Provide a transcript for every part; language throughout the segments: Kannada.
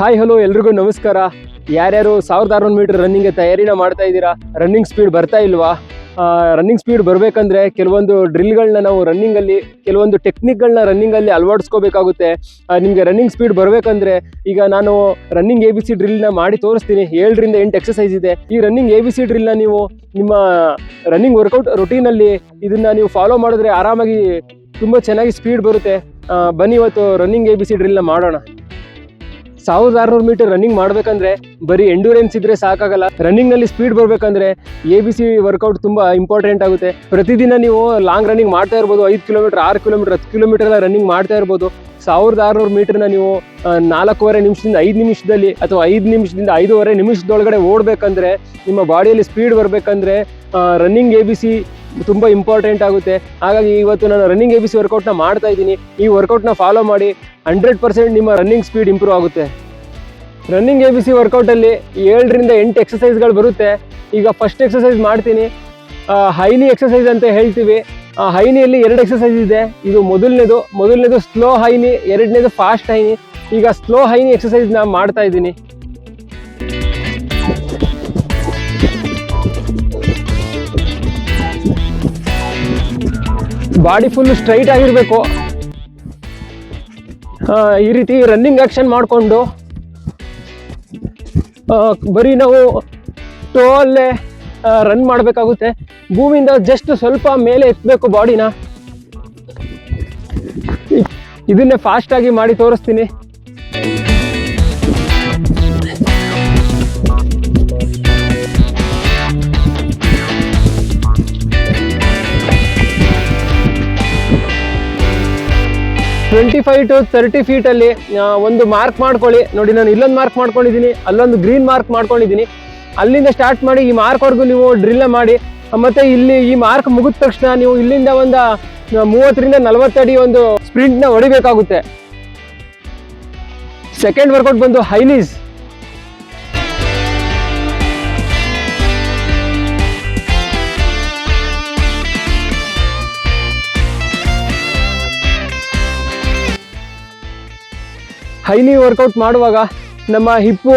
ಹಾಯ್, ಹಲೋ, ಎಲ್ರಿಗೂ ನಮಸ್ಕಾರ. ಯಾರ್ಯಾರು ಸಾವಿರದ ಆರುನೂರು ಮೀಟರ್ ರನ್ನಿಂಗ್ಗೆ ತಯಾರಿನ ಮಾಡ್ತಾ ಇದ್ದೀರಾ? ರನ್ನಿಂಗ್ ಸ್ಪೀಡ್ ಬರ್ತಾ ಇಲ್ವಾ? ರನ್ನಿಂಗ್ ಸ್ಪೀಡ್ ಬರಬೇಕಂದ್ರೆ ಕೆಲವೊಂದು ಡ್ರಿಲ್ಗಳನ್ನ ನಾವು ರನ್ನಿಂಗಲ್ಲಿ ಕೆಲವೊಂದು ಟೆಕ್ನಿಕ್ಗಳನ್ನ ರನ್ನಿಂಗಲ್ಲಿ ಅಳವಡಿಸ್ಕೋಬೇಕಾಗುತ್ತೆ. ನಿಮಗೆ ರನ್ನಿಂಗ್ ಸ್ಪೀಡ್ ಬರಬೇಕಂದ್ರೆ ಈಗ ನಾನು ರನ್ನಿಂಗ್ ಎ ಬಿ ಸಿ ಡ್ರಿಲ್ನ ಮಾಡಿ ತೋರಿಸ್ತೀನಿ. ಏಳರಿಂದ ಎಂಟು ಎಕ್ಸಸೈಸ್ ಇದೆ. ಈ ರನ್ನಿಂಗ್ ಎ ಬಿ ಸಿ ಡ್ರಿಲ್ನ ನೀವು ನಿಮ್ಮ ರನ್ನಿಂಗ್ ವರ್ಕೌಟ್ ರೊಟೀನಲ್ಲಿ ಇದನ್ನ ನೀವು ಫಾಲೋ ಮಾಡಿದ್ರೆ ಆರಾಮಾಗಿ ತುಂಬ ಚೆನ್ನಾಗಿ ಸ್ಪೀಡ್ ಬರುತ್ತೆ. ಬನ್ನಿ, ಇವತ್ತು ರನ್ನಿಂಗ್ ಎ ಬಿ ಸಿ ಡ್ರಿಲ್ನ ಮಾಡೋಣ. ಸಾವಿರದ ಆರುನೂರು ಮೀಟರ್ ರನ್ನಿಂಗ್ ಮಾಡಬೇಕಂದ್ರೆ ಬರೀ ಎಂಡೂರೆನ್ಸ್ ಇದ್ರೆ ಸಾಕಾಗಲ್ಲ. ರನ್ನಿಂಗ್ನಲ್ಲಿ ಸ್ಪೀಡ್ ಬರಬೇಕಂದ್ರೆ ಎ ಬಿ ಸಿ ವರ್ಕೌಟ್ ತುಂಬಾ ಇಂಪಾರ್ಟೆಂಟ್ ಆಗುತ್ತೆ. ಪ್ರತಿದಿನ ನೀವು ಲಾಂಗ್ ರನ್ನಿಂಗ್ ಮಾಡ್ತಾ ಇರ್ಬೋದು, ಐದು ಕಿಲೋಮೀಟರ್ ಆರು ಕಿಲೋಮೀಟರ್ ಹತ್ತು ಕಿಲೋಮೀಟರ್ ಎಲ್ಲ ರನ್ನಿಂಗ್ ಮಾಡ್ತಾ ಇರ್ಬೋದು. ಸಾವಿರದ ಆರುನೂರು ಮೀಟರ್ನ ನೀವು ನಾಲ್ಕೂವರೆ ನಿಮಿಷದಿಂದ ಐದು ನಿಮಿಷದಲ್ಲಿ ಅಥವಾ ಐದು ನಿಮಿಷದಿಂದ ಐದೂವರೆ ನಿಮಿಷದೊಳಗಡೆ ಓಡಬೇಕಂದ್ರೆ, ನಿಮ್ಮ ಬಾಡಿಯಲ್ಲಿ ಸ್ಪೀಡ್ ಬರಬೇಕಂದ್ರೆ ರನ್ನಿಂಗ್ ಎ ಬಿ ಸಿ ತುಂಬ ಇಂಪಾರ್ಟೆಂಟ್ ಆಗುತ್ತೆ. ಹಾಗಾಗಿ ಇವತ್ತು ನಾನು ರನ್ನಿಂಗ್ ಎ ಬಿ ಸಿ ವರ್ಕೌಟ್ನ ಮಾಡ್ತಾ ಇದ್ದೀನಿ. ಈ ವರ್ಕೌಟ್ನ ಫಾಲೋ ಮಾಡಿ ಹಂಡ್ರೆಡ್ ಪರ್ಸೆಂಟ್ ನಿಮ್ಮ ರನ್ನಿಂಗ್ ಸ್ಪೀಡ್ ಇಂಪ್ರೂವ್ ಆಗುತ್ತೆ. ರನ್ನಿಂಗ್ ಎ ಬಿ ಸಿ ವರ್ಕೌಟಲ್ಲಿ ಏಳರಿಂದ ಎಂಟು ಎಕ್ಸಸೈಸ್ಗಳು ಬರುತ್ತೆ. ಈಗ ಫಸ್ಟ್ ಎಕ್ಸಸೈಸ್ ಮಾಡ್ತೀನಿ. ಹೈನಿ ಎಕ್ಸಸೈಸ್ ಅಂತ ಹೇಳ್ತೀವಿ. ಹೈನಿಯಲ್ಲಿ ಎರಡು ಎಕ್ಸಸೈಸ್ ಇದೆ. ಇದು ಮೊದಲನೇದು. ಮೊದಲನೇದು ಸ್ಲೋ ಹೈನಿ ಎರಡನೇದು ಫಾಸ್ಟ್ ಹೈನಿ ಈಗ ಸ್ಲೋ ಹೈನಿ ಎಕ್ಸಸೈಸ್ನ ಮಾಡ್ತಾ ಇದ್ದೀನಿ. ಬಾಡಿ ಫುಲ್ ಸ್ಟ್ರೈಟ್ ಆಗಿರಬೇಕು. ಈ ರೀತಿ ರನ್ನಿಂಗ್ ಆಕ್ಷನ್ ಮಾಡಿಕೊಂಡು ಬರೀ ನಾವು ಟೋ ಅಲ್ಲೇ ರನ್ ಮಾಡಬೇಕಾಗುತ್ತೆ. ಭೂಮಿಯಿಂದ ಜಸ್ಟ್ ಸ್ವಲ್ಪ ಮೇಲೆ ಎತ್ತಬೇಕು ಬಾಡಿನ ಇದನ್ನೇ ಫಾಸ್ಟಾಗಿ ಮಾಡಿ ತೋರಿಸ್ತೀನಿ. ಟ್ವೆಂಟಿ ಫೈವ್ ಟು ತರ್ಟಿ ಫೀಟಲ್ಲಿ ಒಂದು ಮಾರ್ಕ್ ಮಾಡ್ಕೊಳ್ಳಿ. ನೋಡಿ, ನಾನು ಇಲ್ಲೊಂದು ಮಾರ್ಕ್ ಮಾಡ್ಕೊಂಡಿದ್ದೀನಿ ಅಲ್ಲೊಂದು ಗ್ರೀನ್ ಮಾರ್ಕ್ ಮಾಡ್ಕೊಂಡಿದ್ದೀನಿ ಅಲ್ಲಿಂದ ಸ್ಟಾರ್ಟ್ ಮಾಡಿ, ಈ ಮಾರ್ಕ್ವರೆಗೂ ನೀವು ಡ್ರಿಲ್ ಮಾಡಿ, ಮತ್ತೆ ಇಲ್ಲಿ ಈ ಮಾರ್ಕ್ ಮುಗಿದ ತಕ್ಷಣ ನೀವು ಇಲ್ಲಿಂದ ಒಂದು ಮೂವತ್ತರಿಂದ ನಲವತ್ತಡಿ ಒಂದು ಸ್ಪ್ರಿಂಟ್ನ ಹೊಡಿಬೇಕಾಗುತ್ತೆ. ಸೆಕೆಂಡ್ ವರ್ಕೌಟ್ ಬಂದು ಹೈನೀಸ್ ಹೈನಿ ವರ್ಕೌಟ್ ಮಾಡುವಾಗ ನಮ್ಮ ಹಿಪ್ಪು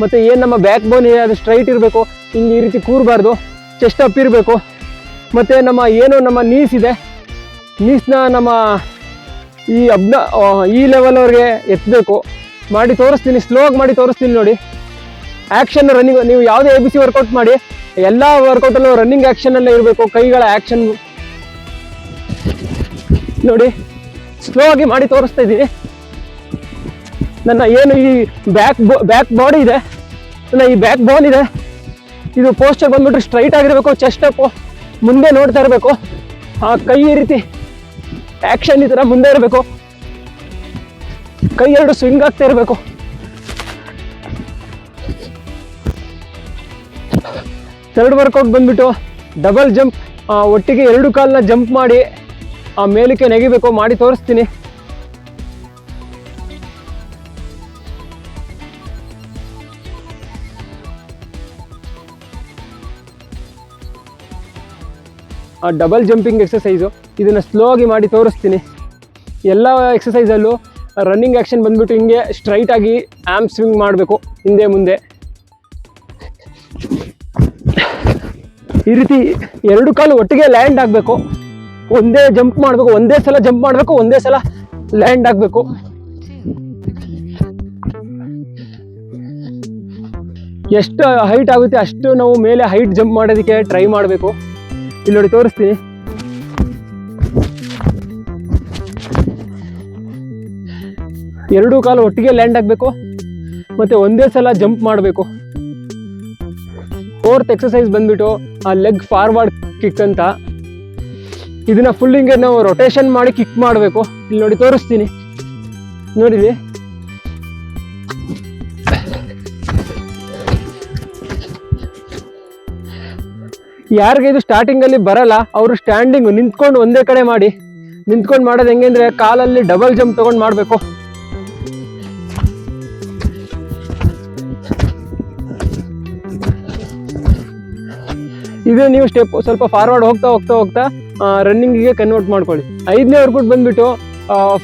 ಮತ್ತು ಏನು ನಮ್ಮ ಬ್ಯಾಕ್ ಬೋನ್ ಇದೆ ಅದು ಸ್ಟ್ರೈಟ್ ಇರಬೇಕು, ಹಿಂಗೆ ಈ ರೀತಿ ಕೂರಬಾರ್ದು ಚೆಸ್ಟ್ ಅಪ್ ಇರಬೇಕು, ಮತ್ತು ನಮ್ಮ ಏನು ನಮ್ಮ ನೀಸ್ ಇದೆ ನೀಸ್ನ ನಮ್ಮ ಈ ಅಬ್ನ ಈ ಲೆವೆಲ್ವರೆಗೆ ಎತ್ತಬೇಕು ಮಾಡಿ ತೋರಿಸ್ತೀನಿ ಸ್ಲೋ ಆಗಿ ಮಾಡಿ ತೋರಿಸ್ತೀನಿ ನೋಡಿ. ಆ್ಯಕ್ಷನ್ ರನ್ನಿಂಗ್ ನೀವು ಯಾವುದೇ ಎ ಬಿ ಸಿ ವರ್ಕೌಟ್ ಮಾಡಿ, ಎಲ್ಲ ವರ್ಕೌಟಲ್ಲೂ ರನ್ನಿಂಗ್ ಆ್ಯಕ್ಷನಲ್ಲೇ ಇರಬೇಕು, ಕೈಗಳ ಆ್ಯಕ್ಷನ್ ನೋಡಿ ಸ್ಲೋ ಆಗಿ ಮಾಡಿ ತೋರಿಸ್ತಾ ಇದ್ದೀನಿ. ನನ್ನ ಏನು ಈ ಬ್ಯಾಕ್ ಬ್ಯಾಕ್ ಬಾಡಿ ಇದೆ? ನನ್ನ ಈ ಬ್ಯಾಕ್ ಬೋನ್ ಇದೆ. ಇದು ಪೋಸ್ಟರ್ ಬಂದ್ಬಿಟ್ರೆ ಸ್ಟ್ರೈಟ್ ಆಗಿರಬೇಕು ಚೆಸ್ಟ್ ಅಪ್ಪು ಮುಂದೆ ನೋಡ್ತಾ ಇರಬೇಕು. ಆ ಕೈ ಈ ರೀತಿ ಆ್ಯಕ್ಷನ್ ಈ ಥರ ಮುಂದೆ ಇರಬೇಕು. ಕೈ ಎರಡು ಸ್ವಿಂಗ್ ಆಗ್ತಾ ಇರಬೇಕು. ಥರ್ಡ್ ವರ್ಕೌಟ್ ಬಂದ್ಬಿಟ್ಟು ಡಬಲ್ ಜಂಪ್ ಒಟ್ಟಿಗೆ ಎರಡು ಕಾಲನ್ನ ಜಂಪ್ ಮಾಡಿ, ಆ, ಮೇಲಕ್ಕೆ ನೆಗಿಬೇಕು, ಮಾಡಿ ತೋರಿಸ್ತೀನಿ. ಡಬಲ್ ಜಂಪಿಂಗ್ ಎಕ್ಸಸೈಸು ಇದನ್ನು ಸ್ಲೋ ಆಗಿ ಮಾಡಿ ತೋರಿಸ್ತೀನಿ. ಎಲ್ಲ ಎಕ್ಸಸೈಸಲ್ಲೂ ರನ್ನಿಂಗ್ ಆ್ಯಕ್ಷನ್ ಬಂದ್ಬಿಟ್ಟು ಹಿಂಗೆ ಸ್ಟ್ರೈಟ್ ಆಗಿ ಆಮ್ ಸ್ವಿಂಗ್ ಮಾಡಬೇಕು, ಹಿಂದೆ ಮುಂದೆ. ಈ ರೀತಿ ಎರಡು ಕಾಲು ಒಟ್ಟಿಗೆ ಲ್ಯಾಂಡ್ ಆಗಬೇಕು. ಒಂದೇ ಜಂಪ್ ಮಾಡಬೇಕು, ಒಂದೇ ಸಲ ಜಂಪ್ ಮಾಡಬೇಕು, ಒಂದೇ ಸಲ ಲ್ಯಾಂಡ್ ಆಗಬೇಕು. ಎಷ್ಟು ಹೈಟ್ ಆಗುತ್ತೆ ಅಷ್ಟು ನಾವು ಮೇಲೆ ಹೈಟ್ ಜಂಪ್ ಮಾಡೋದಕ್ಕೆ ಟ್ರೈ ಮಾಡಬೇಕು. ಇಲ್ಲಿ ನೋಡಿ ತೋರಿಸ್ತೀನಿ. ಎರಡೂ ಕಾಲು ಒಟ್ಟಿಗೆ ಲ್ಯಾಂಡ್ ಆಗಬೇಕು ಮತ್ತೆ ಒಂದೇ ಸಲ ಜಂಪ್ ಮಾಡಬೇಕು. ಫೋರ್ತ್ ಎಕ್ಸಸೈಸ್ ಬಂದ್ಬಿಟ್ಟು ಆ ಲೆಗ್ ಫಾರ್ವರ್ಡ್ ಕಿಕ್ ಅಂತ. ಇದನ್ನ ಫುಲ್ ನಾವು ರೊಟೇಷನ್ ಮಾಡಿ ಕಿಕ್ ಮಾಡಬೇಕು. ಇಲ್ಲಿ ನೋಡಿ ತೋರಿಸ್ತೀನಿ. ನೋಡಿಲಿ ಯಾರಿಗೆ ಇದು ಸ್ಟಾರ್ಟಿಂಗ್ ಅಲ್ಲಿ ಬರಲ್ಲ, ಅವರು ಸ್ಟ್ಯಾಂಡಿಂಗ್ ನಿಂತ್ಕೊಂಡು ಒಂದೇ ಕಡೆ ಮಾಡಿ. ನಿಂತ್ಕೊಂಡು ಮಾಡೋದು ಹೆಂಗೆ ಅಂದರೆ ಕಾಲಲ್ಲಿ ಡಬಲ್ ಜಂಪ್ ತಗೊಂಡು ಮಾಡಬೇಕು. ಇದು ನೀವು ಸ್ಟೆಪ್ ಸ್ವಲ್ಪ ಫಾರ್ವರ್ಡ್ ಹೋಗ್ತಾ ಹೋಗ್ತಾ ಹೋಗ್ತಾ ರನ್ನಿಂಗಿಗೆ ಕನ್ವರ್ಟ್ ಮಾಡ್ಕೊಳ್ಳಿ. ಐದನೇ ವರ್ಕೌಟ್ ಬಂದ್ಬಿಟ್ಟು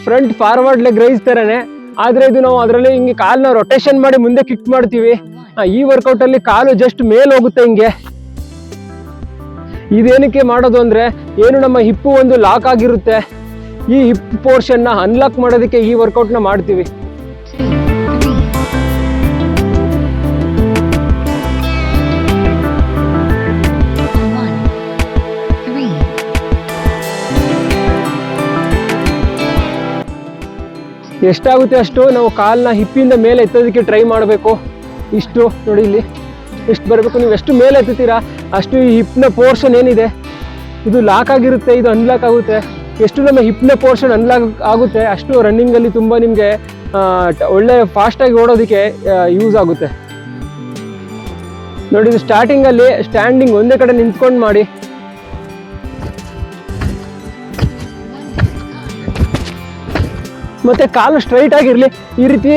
ಫ್ರಂಟ್ ಫಾರ್ವರ್ಡ್ ಲೆಗ್ ರೈಸ್ ಥರನೇ ಆದ್ರೆ ಇದು ನಾವು ಅದರಲ್ಲಿ ಹಿಂಗೆ ಕಾಲನ್ನ ರೊಟೇಷನ್ ಮಾಡಿ ಮುಂದೆ ಕಿಕ್ ಮಾಡ್ತೀವಿ. ಈ ವರ್ಕೌಟ್ ಅಲ್ಲಿ ಕಾಲು ಜಸ್ಟ್ ಮೇಲೆ ಹೋಗುತ್ತೆ ಹಿಂಗೆ. ಇದೇನಕ್ಕೆ ಮಾಡೋದು ಅಂದರೆ ಏನು ನಮ್ಮ ಹಿಪ್ಪು ಒಂದು ಲಾಕ್ ಆಗಿರುತ್ತೆ. ಈ ಹಿಪ್ ಪೋರ್ಷನ್ನ ಅನ್ಲಾಕ್ ಮಾಡೋದಕ್ಕೆ ಈ ವರ್ಕೌಟ್ನ ಮಾಡ್ತೀವಿ. ಎಷ್ಟಾಗುತ್ತೆ ಅಷ್ಟು ನಾವು ಕಾಲನ್ನ ಹಿಪ್ಪಿಂದ ಮೇಲೆ ಎತ್ತೋದಕ್ಕೆ ಟ್ರೈ ಮಾಡಬೇಕು. ಇಷ್ಟು ನೋಡಿ ಇಲ್ಲಿ. ಎಷ್ಟು ಬರಬೇಕು. ನೀವು ಎಷ್ಟು ಮೇಲೆ ಎತ್ತುತ್ತೀರಾ? ಅಷ್ಟು ಈ ಹಿಪ್ನ ಪೋರ್ಷನ್ ಏನಿದೆ? ಇದು ಲಾಕ್ ಆಗಿರುತ್ತೆ, ಇದು ಅನ್ಲಾಕ್ ಆಗುತ್ತೆ. ಎಷ್ಟು ನಮ್ಮ ಹಿಪ್ನ ಪೋರ್ಷನ್ ಅನ್ಲಾಕ್ ಆಗುತ್ತೆ, ಅಷ್ಟು ರನ್ನಿಂಗಲ್ಲಿ ತುಂಬ ನಿಮಗೆ ಒಳ್ಳೆ ಫಾಸ್ಟಾಗಿ ಓಡೋದಕ್ಕೆ ಯೂಸ್ ಆಗುತ್ತೆ. ನೋಡಿ, ಇದು ಸ್ಟಾರ್ಟಿಂಗಲ್ಲಿ ಸ್ಟ್ಯಾಂಡಿಂಗ್ ಒಂದೇ ಕಡೆ ನಿಂತ್ಕೊಂಡು ಮಾಡಿ. ಮತ್ತು ಕಾಲು ಸ್ಟ್ರೈಟ್ ಆಗಿರಲಿ, ಈ ರೀತಿ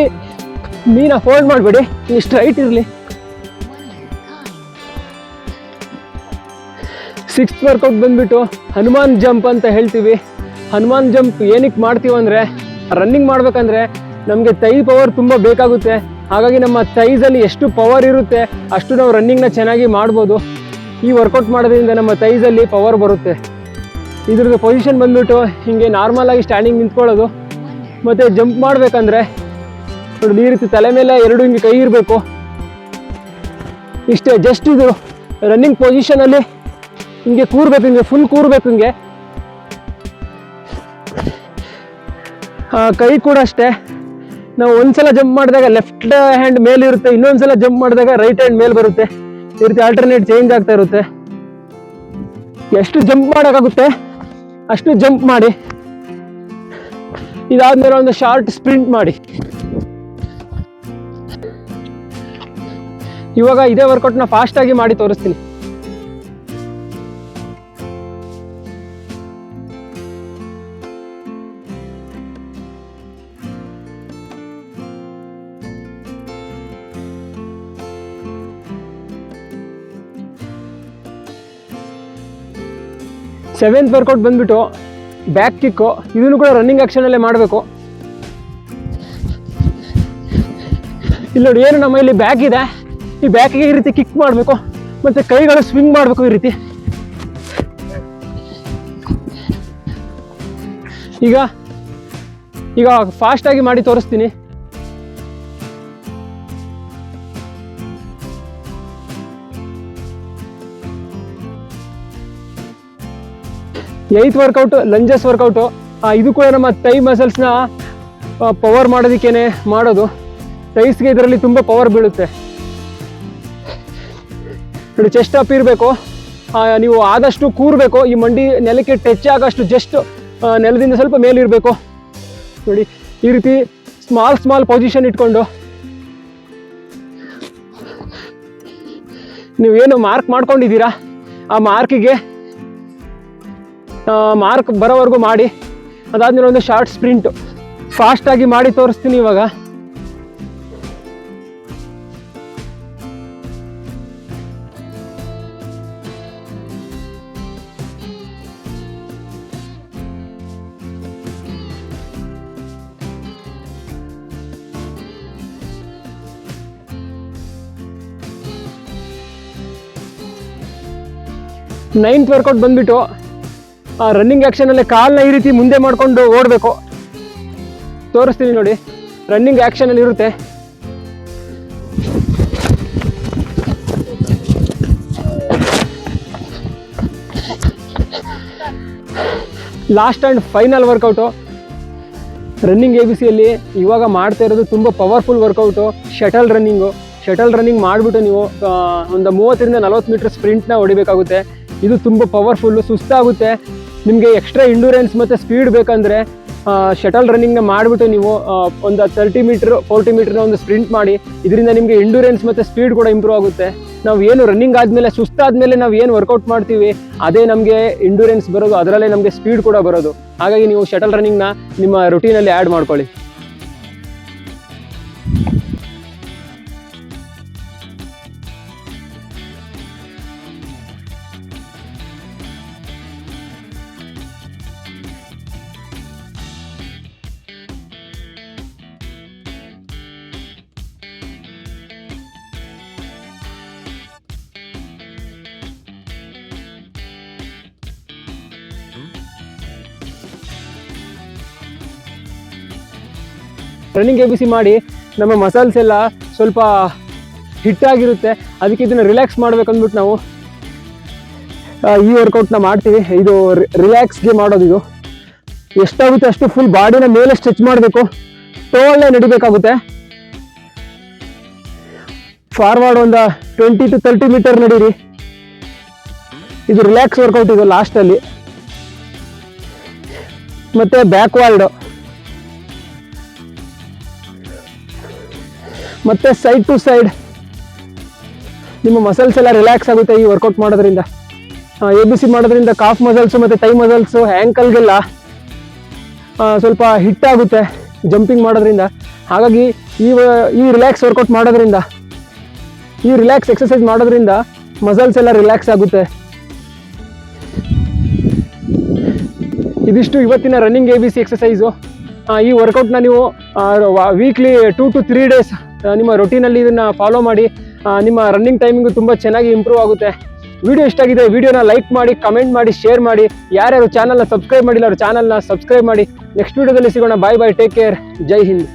ಮೀನ ಫೋಲ್ಡ್ ಮಾಡಬೇಡಿ. ಸ್ಟ್ರೈಟ್ ಇರಲಿ. ಸಿಕ್ಸ್ತ್ ವರ್ಕೌಟ್ ಬಂದ್ಬಿಟ್ಟು ಹನುಮಾನ್ ಜಂಪ್ ಅಂತ ಹೇಳ್ತೀವಿ. ಹನುಮಾನ್ ಜಂಪ್ ಏನಕ್ಕೆ ಮಾಡ್ತೀವಿ ಅಂದರೆ ರನ್ನಿಂಗ್ ಮಾಡಬೇಕಂದ್ರೆ ನಮಗೆ ತೈ ಪವರ್ ತುಂಬ ಬೇಕಾಗುತ್ತೆ. ಹಾಗಾಗಿ ನಮ್ಮ ತೈಸಲ್ಲಿ ಎಷ್ಟು ಪವರ್ ಇರುತ್ತೆ ಅಷ್ಟು ನಾವು ರನ್ನಿಂಗ್ನ ಚೆನ್ನಾಗಿ ಮಾಡ್ಬೋದು. ಈ ವರ್ಕೌಟ್ ಮಾಡೋದ್ರಿಂದ ನಮ್ಮ ತೈಸಲ್ಲಿ ಪವರ್ ಬರುತ್ತೆ. ಇದ್ರದ್ದು ಪೊಸಿಷನ್ ಬಂದ್ಬಿಟ್ಟು ಹಿಂಗೆ ನಾರ್ಮಲ್ ಆಗಿ ಸ್ಟ್ಯಾಂಡಿಂಗ್ ನಿಂತ್ಕೊಳ್ಳೋದು. ಮತ್ತು ಜಂಪ್ ಮಾಡಬೇಕಂದ್ರೆ ನೋಡಿ, ಈ ರೀತಿ ತಲೆ ಮೇಲೆ ಎರಡು ಹಿಂಗೆ ಕೈ ಇರಬೇಕು. ಇಷ್ಟೇ ಜಸ್ಟ್ ಇದು ರನ್ನಿಂಗ್ ಪೊಸಿಷನಲ್ಲಿ ಹಿಂಗೆ ಕೂರ್ಬೇಕು, ಹಿಂಗೆ ಫುಲ್ ಕೂರ್ಬೇಕು ಹಿಂಗೆ. ಕೈ ಕೂಡ ಅಷ್ಟೇ. ನಾವು ಒಂದ್ಸಲ ಜಂಪ್ ಮಾಡಿದಾಗ ಲೆಫ್ಟ್ ಹ್ಯಾಂಡ್ ಮೇಲೆ ಇರುತ್ತೆ, ಇನ್ನೊಂದ್ಸಲ ಜಂಪ್ ಮಾಡಿದಾಗ ರೈಟ್ ಹ್ಯಾಂಡ್ ಮೇಲೆ ಬರುತ್ತೆ. ಈ ರೀತಿ ಆಲ್ಟರ್ನೇಟ್ ಚೇಂಜ್ ಆಗ್ತಾ ಇರುತ್ತೆ. ಎಷ್ಟು ಜಂಪ್ ಮಾಡೋಕ್ಕಾಗುತ್ತೆ? ಅಷ್ಟು ಜಂಪ್ ಮಾಡಿ. ಇದಾದ್ಮೇಲೆ ಒಂದು ಶಾರ್ಟ್ ಸ್ಪ್ರಿಂಟ್ ಮಾಡಿ. ಇವಾಗ ಇದೇ ವರ್ಕೌಟ್ನ ಫಾಸ್ಟ್ ಆಗಿ ಮಾಡಿ ತೋರಿಸ್ತೀನಿ. ಸೆವೆಂತ್ ವರ್ಕೌಟ್ ಬಂದ್ಬಿಟ್ಟು ಬ್ಯಾಕ್ ಕಿಕ್ಕು ಇದನ್ನು ಕೂಡ ರನ್ನಿಂಗ್ ಆ್ಯಕ್ಷನಲ್ಲೇ ಮಾಡಬೇಕು. ಇಲ್ಲಿ ನೋಡಿ, ಏನು ನಮ್ಮ ಇಲ್ಲಿ ಬ್ಯಾಕ್ ಇದೆ. ಈ ಬ್ಯಾಕಿಗೆ ಈ ರೀತಿ ಕಿಕ್ ಮಾಡಬೇಕು. ಮತ್ತು ಕೈಗಳು ಸ್ವಿಂಗ್ ಮಾಡಬೇಕು ಈ ರೀತಿ. ಈಗ ಈಗ ಫಾಸ್ಟಾಗಿ ಮಾಡಿ ತೋರಿಸ್ತೀನಿ. ಏಯ್ತ್ ವರ್ಕೌಟ್ ಲಂಜಸ್ ವರ್ಕೌಟು ಇದು ಕೂಡ ನಮ್ಮ ಟೈ ಮಸಲ್ಸ್ನ ಪವರ್ ಮಾಡೋದಕ್ಕೇನೆ ಮಾಡೋದು. ಟೈಸ್ಗೆ ಇದರಲ್ಲಿ ತುಂಬ ಪವರ್ ಬೀಳುತ್ತೆ. ನೋಡಿ ಚೆಸ್ಟ್ ಅಪ್ ಇರಬೇಕು. ನೀವು ಆದಷ್ಟು ಕೂರಬೇಕು. ಈ ಮಂಡಿ ನೆಲಕ್ಕೆ ಟಚ್ ಆಗೋಷ್ಟು ಜಸ್ಟ್ ನೆಲದಿಂದ ಸ್ವಲ್ಪ ಮೇಲಿರಬೇಕು ನೋಡಿ, ಈ ರೀತಿ ಸ್ಮಾಲ್ ಸ್ಮಾಲ್ ಪೊಸಿಷನ್ ಇಟ್ಕೊಂಡು. ನೀವೇನು ಮಾರ್ಕ್ ಮಾಡ್ಕೊಂಡಿದ್ದೀರಾ? ಆ ಮಾರ್ಕಿಗೆ ಮಾರ್ಕ್ ಬರೋವರೆಗೂ ಮಾಡಿ. ಅದಾದ್ಮೇಲೆ ಒಂದು ಶಾರ್ಟ್ ಸ್ಪ್ರಿಂಟ್ ಫಾಸ್ಟಾಗಿ ಮಾಡಿ ತೋರಿಸ್ತೀನಿ ಇವಾಗ. ನೈನ್ತ್ ವರ್ಕೌಟ್ ಬಂದ್ಬಿಟ್ಟು ರನ್ನಿಂಗ್ ಆ್ಯಕ್ಷನಲ್ಲಿ ಕಾಲನ್ನ ಈ ರೀತಿ ಮುಂದೆ ಮಾಡಿಕೊಂಡು ಓಡಬೇಕು. ತೋರಿಸ್ತೀನಿ ನೋಡಿ ರನ್ನಿಂಗ್ ಆ್ಯಕ್ಷನಲ್ಲಿ ಇರುತ್ತೆ. Last and final workout running A B ಸಿಯಲ್ಲಿ ಇವಾಗ ಮಾಡ್ತಾ ಇರೋದು ತುಂಬ powerful workout shuttle running shuttle running ಮಾಡಿಬಿಟ್ಟು ನೀವು ಆ, ಒಂದು ಮೂವತ್ತರಿಂದ ನಲ್ವತ್ತು ಮೀಟರ್ ಸ್ಪ್ರಿಂಟ್ನ ಹೊಡಿಬೇಕಾಗುತ್ತೆ. ಇದು ತುಂಬ ಪವರ್ಫುಲ್ಲು ಸುಸ್ತಾಗುತ್ತೆ. ನಿಮಗೆ ಎಕ್ಸ್ಟ್ರಾ ಇಂಡೂರೆನ್ಸ್ ಮತ್ತು ಸ್ಪೀಡ್ ಬೇಕಂದರೆ ಶಟಲ್ ರನ್ನಿಂಗ್ನ ಮಾಡಿಬಿಟ್ಟು ನೀವು ಒಂದು ತರ್ಟಿ ಮೀಟ್ರ್ ಫೋರ್ಟಿ ಮೀಟ್ರ್ನ ಒಂದು ಸ್ಪ್ರಿಂಟ್ ಮಾಡಿ, ಇದರಿಂದ ನಿಮಗೆ ಇಂಡೂರೆನ್ಸ್ ಮತ್ತು ಸ್ಪೀಡ್ ಕೂಡ ಇಂಪ್ರೂವ್ ಆಗುತ್ತೆ. ನಾವು ಏನು ರನ್ನಿಂಗ್ ಆದಮೇಲೆ ಸುಸ್ತಾದಮೇಲೆ ನಾವು ಏನು ವರ್ಕೌಟ್ ಮಾಡ್ತೀವಿ, ಅದೇ ನಮಗೆ ಇಂಡೂರೆನ್ಸ್ ಬರೋದು, ಅದರಲ್ಲೇ ನಮಗೆ ಸ್ಪೀಡ್ ಕೂಡ ಬರೋದು. ಹಾಗಾಗಿ ನೀವು ಶಟಲ್ ರನ್ನಿಂಗ್ನ ನಿಮ್ಮ ರುಟೀನಲ್ಲಿ ಆ್ಯಡ್ ಮಾಡ್ಕೊಳ್ಳಿ. ರನ್ನಿಂಗ್ ಎ ಮಾಡಿ ನಮ್ಮ ಮಸಲ್ಸ್ ಎಲ್ಲ ಸ್ವಲ್ಪ ಹಿಟ್ಟಾಗಿರುತ್ತೆ ಅದಕ್ಕೆ ಇದನ್ನು ರಿಲ್ಯಾಕ್ಸ್ ಮಾಡ್ಬೇಕಂದ್ಬಿಟ್ಟು ನಾವು ಈ ವರ್ಕೌಟ್ನ ಮಾಡ್ತೀವಿ. ಇದು ರಿಲ್ಯಾಕ್ಸ್ಗೆ ಮಾಡೋದು ಇದು. ಎಷ್ಟಾಗುತ್ತೆ ಅಷ್ಟು ಫುಲ್ ಬಾಡಿನ ಮೇಲೆ ಸ್ಟ್ರೆಚ್ ಮಾಡಬೇಕು. ಟೋಲ್ನೇ ನಡಿಬೇಕಾಗುತ್ತೆ. ಫಾರ್ವರ್ಡ್ ಒಂದು ಟ್ವೆಂಟಿ ಟು ತರ್ಟಿ ಮೀಟರ್ ನಡೀರಿ. ಇದು ರಿಲ್ಯಾಕ್ಸ್ ವರ್ಕೌಟ್ ಇದು ಲಾಸ್ಟಲ್ಲಿ ಮತ್ತೆ ಬ್ಯಾಕ್ವರ್ಡ್ ಮತ್ತೆ ಸೈಡ್ ಟು ಸೈಡ್ ನಿಮ್ಮ ಮಸಲ್ಸ್ ಎಲ್ಲ ರಿಲ್ಯಾಕ್ಸ್ ಆಗುತ್ತೆ ಈ ವರ್ಕೌಟ್ ಮಾಡೋದ್ರಿಂದ. ಎ ಬಿ ಸಿ ಮಾಡೋದ್ರಿಂದ ಕಾಫ್ ಮಸಲ್ಸು ಮತ್ತು ಟೈ ಮಸಲ್ಸು ಆ್ಯಂಕಲ್ಗೆಲ್ಲ ಸ್ವಲ್ಪ ಹಿಟ್ ಆಗುತ್ತೆ ಜಂಪಿಂಗ್ ಮಾಡೋದ್ರಿಂದ. ಹಾಗಾಗಿ ಈ ಈ ರಿಲ್ಯಾಕ್ಸ್ ವರ್ಕೌಟ್ ಮಾಡೋದ್ರಿಂದ, ಈ ರಿಲ್ಯಾಕ್ಸ್ ಎಕ್ಸಸೈಸ್ ಮಾಡೋದ್ರಿಂದ ಮಸಲ್ಸ್ ಎಲ್ಲ ರಿಲ್ಯಾಕ್ಸ್ ಆಗುತ್ತೆ. ಇದಿಷ್ಟು ಇವತ್ತಿನ running A B C exercise ಈ ವರ್ಕೌಟ್ನ ನೀವು weekly two to three days ನಿಮ್ಮ ರೊಟೀನಲ್ಲಿ ಇದನ್ನು ಫಾಲೋ ಮಾಡಿ ನಿಮ್ಮ ರನ್ನಿಂಗ್ ಟೈಮಿಂಗು ತುಂಬ ಚೆನ್ನಾಗಿ ಇಂಪ್ರೂವ್ ಆಗುತ್ತೆ. ವಿಡಿಯೋ ಇಷ್ಟ ಆಗಿದೆ, ವಿಡಿಯೋನ ಲೈಕ್ ಮಾಡಿ ಕಮೆಂಟ್ ಮಾಡಿ ಶೇರ್ ಮಾಡಿ. ಯಾರ್ಯಾರು ಚಾನಲ್ನ ಸಬ್ಸ್ಕ್ರೈಬ್ ಮಾಡಿಲ್ಲ ಅವ್ರ ಚಾನಲ್ನ ಸಬ್ಸ್ಕ್ರೈಬ್ ಮಾಡಿ. ನೆಕ್ಸ್ಟ್ ವಿಡಿಯೋದಲ್ಲಿ ಸಿಗೋಣ. ಬಾಯ್ ಬಾಯ್ ಟೇಕ್ ಕೇರ್ ಜೈ ಹಿಂದ್.